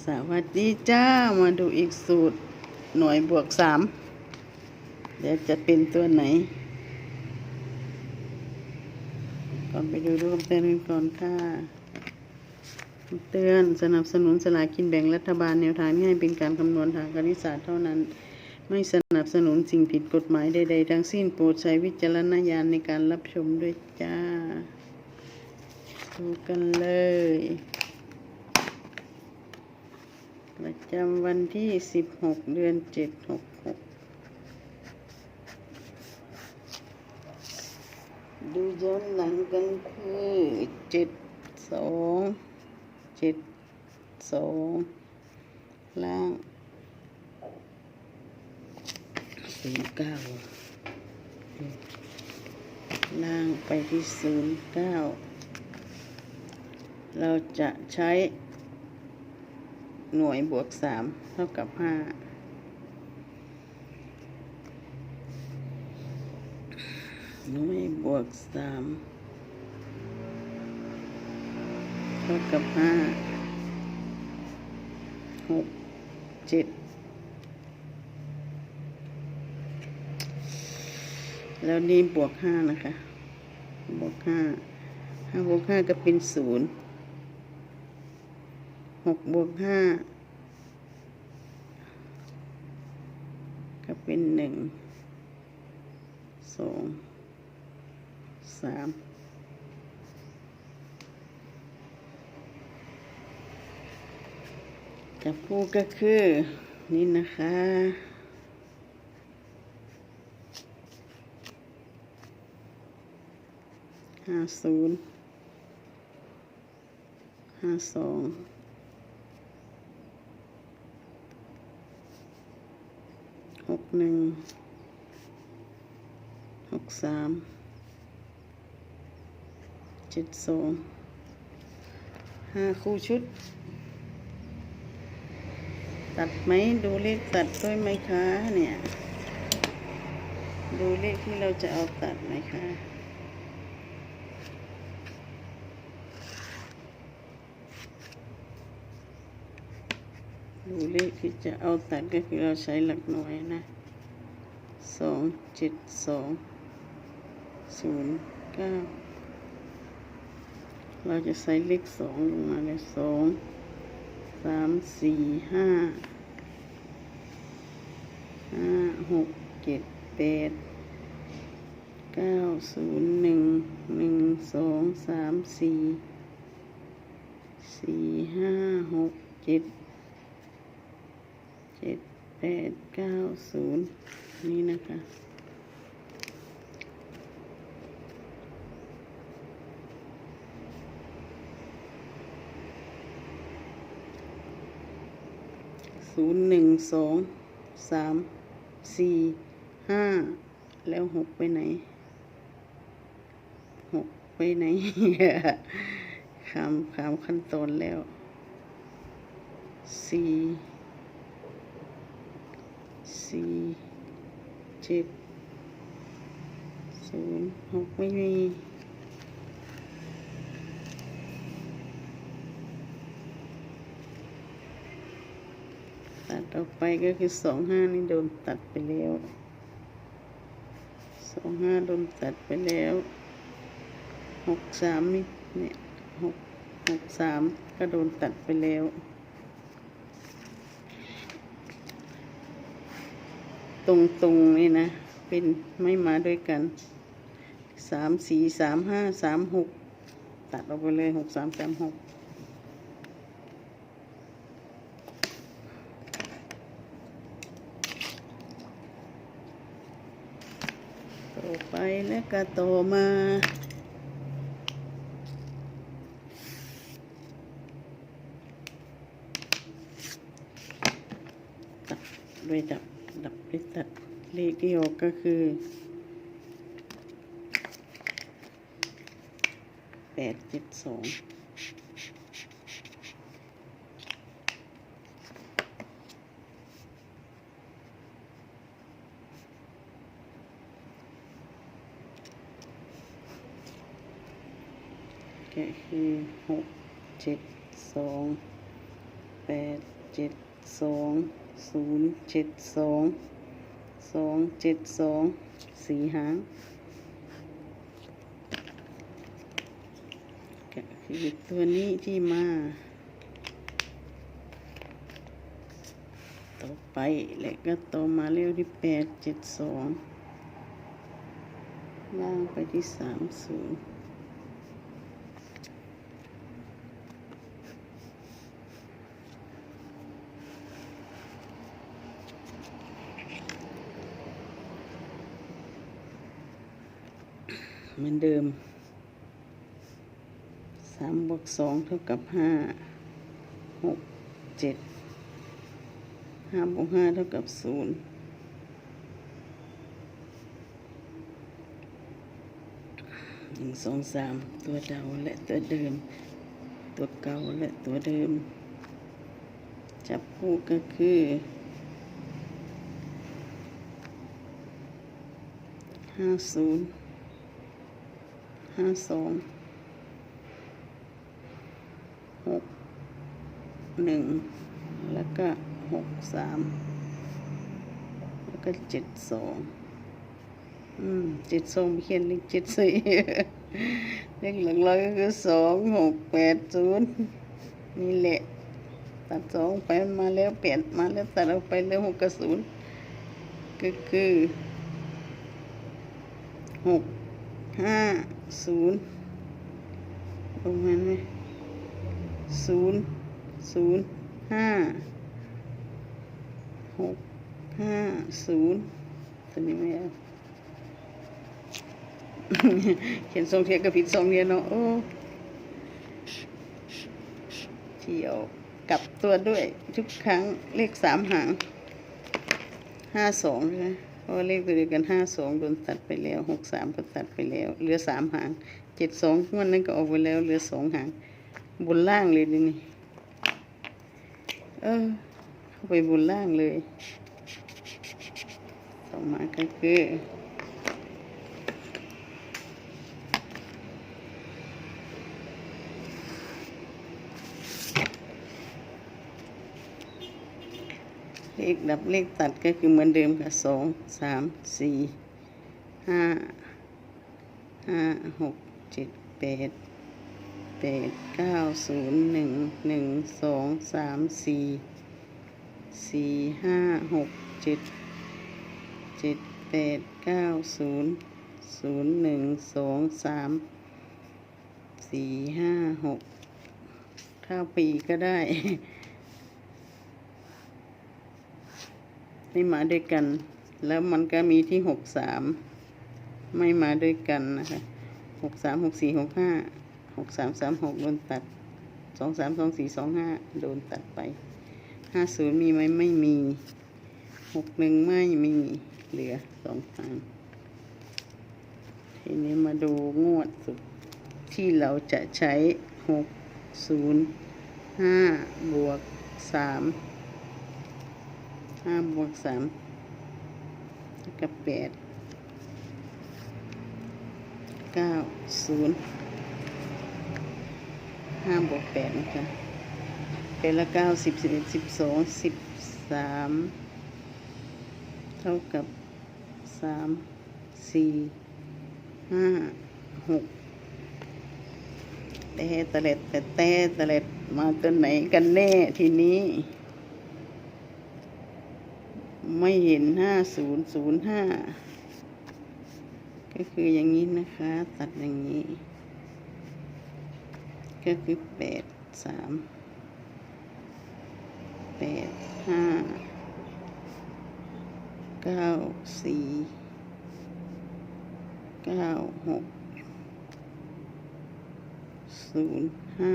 สวัสดีจ้า มาดูอีกสูตร หน่วยบวกสามเดี๋ยวจะเป็นตัวไหน ก่อนไปดูรูปเตือนก่อนค่ะ เตือนสนับสนุนสลากินแบ่งรัฐบาลแนวทางนี้ให้เป็นการคำนวณทางคณิตศาสตร์เท่านั้น ไม่สนับสนุนสิ่งผิดกฎหมายใดๆทั้งสิ้นโปรดใช้วิจารณญาณในการรับชมด้วยจ้า ดูกันเลย ประจำวันที่สิบหกเดือนเจ็ดหกหกดูย้อนหลังกันคือเจ็ดสองเจ็ดสองล่างศูนย์เก้าล่างไปที่ศูนย์เก้าเราจะใช้ หน่วยบวกสามเท่ากับห้าหน่วยบวกสามเท่ากับห้าหกเจ็ดแล้วนี่บวกห้านะคะ บวกห้าห้าบวกห้าก็เป็นศูนย์ หกบวกห้าก็เป็นหนึ่งสองสามจับคู่ก็คือ นี่นะคะห้าศูนย์ห้าสอง กหนึ่งหกสามเจ็ดสองห้าคู่ชุด ตัดไหมดูเลขตัดด้วยไหมคะเนี่ย ดูเลขที่เราจะเอาตัดไหมคะ ดูเลขที่จะเอาตัดก็คือเราใช้หลักหน่วยนะสองเจ็ดสองศูนย์เก้าเราจะใส่เลขสองลงมาเลยสองสามสี่ห้าห้าหกเจ็ดแปดเก้าศูนย์หนึ่งหนึ่งสองสามสี่สี่ห้าหกเจ็ดเจ็ด แปดเก้าศูนย์นี่นะคะศูนย์หนึ่งสองสามสี่ห้าแล้วหกไปไหนหกไปไหนขามขามขั้นตอนแล้วสี่ สี่เจ็ดศูนย์หกไม่มีตัดออกไปก็คือสองห้านี่โดนตัดไปแล้วสองห้าโดนตัดไปแล้วหกสามนี่เนี่ยหกหกสามก็โดนตัดไปแล้ว ตรงตรงๆนี่นะ เป็นไม่มาด้วยกันสามสี่สามห้าสามหกตัดออกไปเลยหกสามสามหกต่อไปแล้วก็ต่อมาตัดด้วยดับ ดับด้วยตัดเลขที่ออกก็คือแปดเจ็ดสองก็คือหกเจ็ดสองแปดเจ็ดสองศูนย์เจ็ดสอง สองเจ็ดสองสีหางก็คือตัวนี้ที่มา ต่อไปแล้วก็ต่อมาเร็วที่แปดเจ็ดสองล่างไปที่สามศูนย์ เหมือนเดิมสามบวกสองเท่ากับห้าหกเจ็ดห้าบวกห้าเท่ากับศูนย์หนึ่งสองสามตัวเดาและตัวเดิม ตัวเก่าและตัวเดิม จับคู่ก็คือห้าศูนย์ ห้าสองหกหนึ่งแล้วก็หกสามแล้วก็เจ็ดสองอืมเจ็ดสองเขียนเลขเจ็ดสี่เลขหลักร้อยก็คือสองหกแปดศูนย์นี่แหละตัดสองไปมาแล้วเปลี่ยนมาแล้วตัดออกไปแล้วหกกับศูนย์ก็คือหก ห้าศูนย์ตรงนั้นไหมศูนย์ศูนย์ห้าหกห้าศูนย์ตัวนี้ไม่เอาเขียนทรงเทียกับผิดทรงเทียนเนาะโอ้เที่ยวกลับตัวด้วยทุกครั้งเลขสามหางห้าสองใช่ไหม ราะเลขตัวเดียวกันห้าสองโดนตัดไปแล้วหกสามก็ตัดไปแล้ว เหลือสามหางเจ็ดสองวันนั้นก็ออกไปแล้ว เหลือสองหาง บนล่างเลยดินี่ เออ เข้าไปบนล่างเลย ต่อมาก็คือ เลขดับเลขตัดก็คือเหมือนเดิมค่ะสองสามสี่ห้าห้าหกเจ็ดแปดแปดเก้าศูนย์หนึ่งหนึ่งสองสามสี่สี่ห้าหกเจ็ดเจ็ดแปดเก้าศูนย์ศูนย์หนึ่งสองสามสี่ห้าหกข้าปีก็ได้ ไม่มาด้วยกัน แล้วมันก็มีที่หกสามไม่มาด้วยกันนะคะหกสามหกสี่หกห้าหกสามสามหกโดนตัดสองสามสองสี่สองห้าโดนตัดไปห้าศูนย์มีไหมไม่มีหกหนึ่งไม่มีเหลือสองทางทีนี้มาดูงวดสุดที่เราจะใช้หกศูนย์ห้าบวกสาม ห้าบวกสามกับแปดเก้าศูนย์ห้าบวกแปดนะคะเป็นละเก้าสิบสิบเอ็ดสิบสองสิบสามเท่ากับสามสี่ห้าหกแต่ตะเล็ดแต่แต่ตะเล็ดมาตัวไหนกันแน่ทีนี้ ไม่เห็นห้าศูนย์ศูนย์ห้าก็คืออย่างนี้นะคะ ตัดอย่างนี้ ก็คือแปดสามแปดห้าเก้าสี่เก้าหกศูนย์ห้า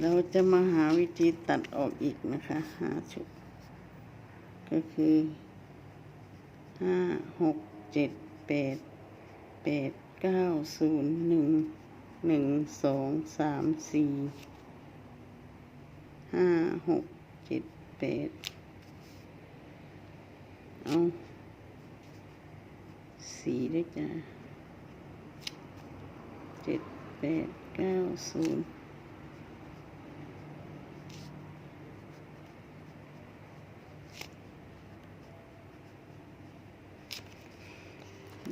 เราจะมาหาวิธีตัดออกอีกนะคะ หาชุด ก็คือห้าหกเจ็ดแปดแปดเก้าศูนย์หนึ่งหนึ่งสองสามสี่ห้าหกเจ็ดแปดเอาสี่ด้วยจ้ะเจ็ดแปแปดเก้าศูนย์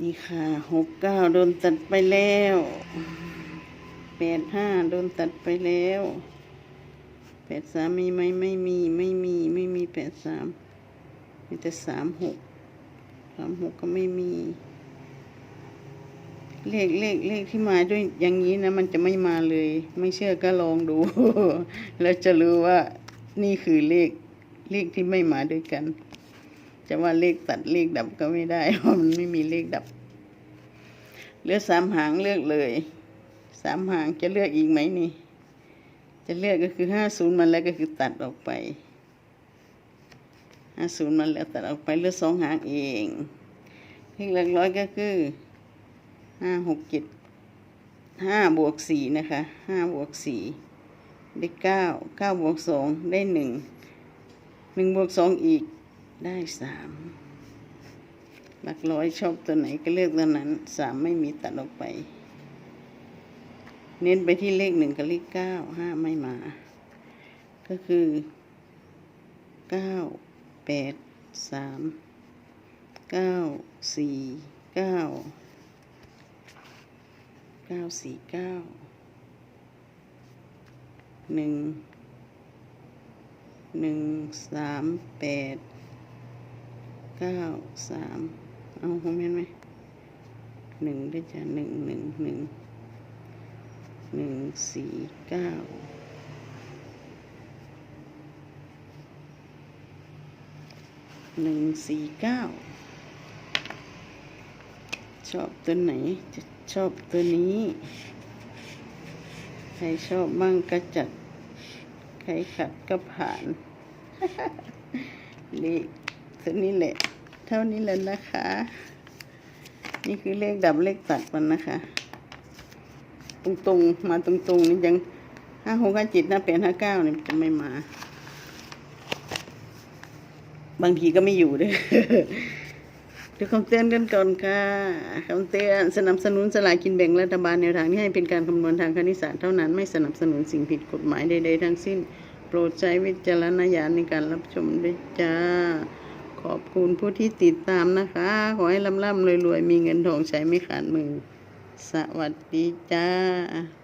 นี่ค่ะหกเก้าโดนตัดไปแล้วแปดห้าโดนตัดไปแล้วแปดสามมีไหมไม่มีไม่มีไม่มีแปดสามมีแต่สามหกสามหกก็ไม่มีเลขเลขเลขที่มาด้วยอย่างนี้นะ มันจะไม่มาเลย ไม่เชื่อก็ลองดู แล้วจะรู้ว่านี่คือเลขเลขที่ไม่มาด้วยกัน จะว่าเลขตัดเลขดับก็ไม่ได้เพราะมันไม่มีเลขดับเหลือสามหางเลือกเลยสามหางจะเลือกอีกไหมนี่ จะเลือกก็คือห้าศูนย์มันแล้วก็คือตัดออกไปห้าศูนย์มันแล้วตัดออกไปเหลือสองหางเองเลขหลักร้อยก็คือห้าหกเจ็ดห้าบวกสี่นะคะห้าบวกสี่ได้เก้าเก้าบวกสองได้หนึ่งหนึ่งบวกสองอีก ได้สามหลักร้อยชอบตัวไหนก็เลือกตัวนั้นสามไม่มีตัดออกไป เน้นไปที่เลขหนึ่งกับเลขเก้าห้าไม่มา ก็คือเก้าแปดสามเก้าสี่เก้าเก้าสี่เก้าหนึ่งหนึ่งสามแปด ก้าสามเอาผมเห็นไหมหนึ่งได้จ้ะหนึ่งหนึ่งหนึ่งหนึ่งสี่เก้าหนึ่งสี่เก้าชอบตัวไหนจะชอบตัวนี้ ใครชอบมั่งก็จัด ใครขัดก็ผ่าน นี่ตัวนี้แหละ ท่านี้แล้วนะคะ นี่คือเลขดับเลขตัดมันนะคะ ตรงๆมาตรงๆนี่ยังห้าหกห้าจิตห้าแปดห้าเก้าเนี่ยจะไม่มา บางทีก็ไม่อยู่ด้วยดูคำเตือนกันก่อนค่ะคำเตือนสนับสนุนสลากกินแบ่งรัฐบาลแนวทางที่ให้เป็นการคำนวณทางคณิตศาสตร์เท่านั้นไม่สนับสนุนสิ่งผิดกฎหมายใดๆทั้งสิ้น โปรดใช้วิจารณญาณในการรับชมด้วยจ้า ขอบคุณผู้ที่ติดตามนะคะ ขอให้ร่ำๆรวยๆมีเงินทองใช้ไม่ขาดมือ สวัสดีจ้า